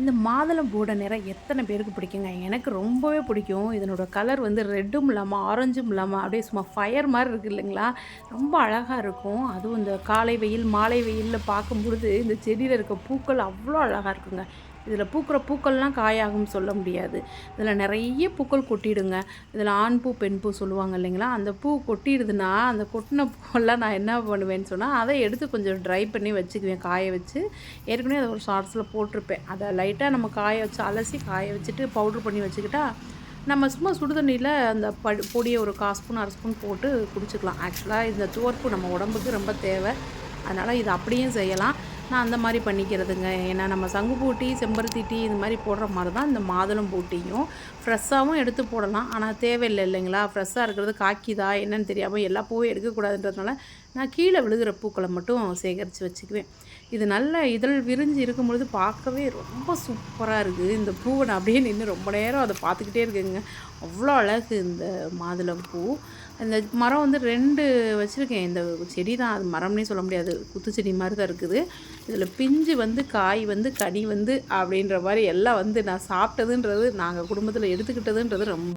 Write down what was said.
இந்த மாதுளம் பூட நிறம் எத்தனை பேருக்கு பிடிக்குங்க? எனக்கு ரொம்பவே பிடிக்கும். இதனோட கலர் வந்து ரெட்டும் இல்லாமல் ஆரஞ்சும் இல்லாமல் அப்படியே சும்மா ஃபயர் மாதிரி இருக்குது இல்லைங்களா? ரொம்ப அழகாக இருக்கும். அதுவும் இந்த காலை வெயில் மாலை வெயிலில் பார்க்கும்பொழுது இந்த செடியில் இருக்க பூக்கள் அவ்வளோ அழகாக இருக்குங்க. இதில் பூக்கிற பூக்கள்லாம் காயாகும் சொல்ல முடியாது. இதில் நிறைய பூக்கள் கொட்டிடுங்க. இதில் ஆண் பூ பெண் பூ சொல்லுவாங்க இல்லைங்களா? அந்த பூ கொட்டிடுதுன்னா அந்த கொட்டின பூவெல்லாம் நான் என்ன பண்ணுவேன்னு சொன்னால் அதை எடுத்து கொஞ்சம் ட்ரை பண்ணி வச்சுக்குவேன் காய வச்சு. ஏற்கனவே அதை ஒரு ஷார்ட்ஸில் போட்டிருப்பேன். அதை லைட்டாக நம்ம காய வச்சு அலசி காய வச்சுட்டு பவுட்ரு பண்ணி வச்சுக்கிட்டா நம்ம சும்மா சுடுதண்ணியில் அந்த படு பொடியை ஒரு கால் ஸ்பூன் அரை ஸ்பூன் போட்டு குடிச்சிக்கலாம். ஆக்சுவலாக இந்த துவர்ப்பு நம்ம உடம்புக்கு ரொம்ப தேவை. அதனால் இது அப்படியும் செய்யலாம். நான் அந்த மாதிரி பண்ணிக்கிறதுங்க. ஏன்னா நம்ம சங்குப்பூ டீ செம்பருத்தி டீ இது மாதிரி போடுற மாதிரி தான் இந்த மாதுளம் பூட்டியும் ஃப்ரெஷ்ஷாகவும் எடுத்து போடலாம். ஆனால் தேவையில்லை இல்லைங்களா? ஃப்ரெஷ்ஷாக இருக்கிறது காக்கிதா என்னன்னு தெரியாமல் எல்லா பூவும் எடுக்கக்கூடாதுன்றதுனால நான் கீழே விழுகிற பூக்களை மட்டும் சேகரித்து வச்சுக்குவேன். இது நல்ல இதழ் விரிஞ்சு இருக்கும் பொழுது பார்க்கவே ரொம்ப சூப்பராக இருக்குது. இந்த பூவை நான் அப்படியே நின்று ரொம்ப நேரம் அதை பார்த்துக்கிட்டே இருக்குங்க. அவ்வளோ அழகு இந்த மாதுளம் பூ. அந்த மரம் வந்து ரெண்டு வச்சுருக்கேன். இந்த செடி தான். அது மரம்னே சொல்ல முடியாது. குத்து செடி மாதிரி தான் இருக்குது. இதில் பிஞ்சு வந்து காய் வந்து கனி வந்து அப்படின்ற மாதிரி எல்லாம் வந்து நான் சாப்பிட்டதுன்றது நாங்கள் குடும்பத்தில் எடுத்துக்கிட்டதுன்றது ரொம்ப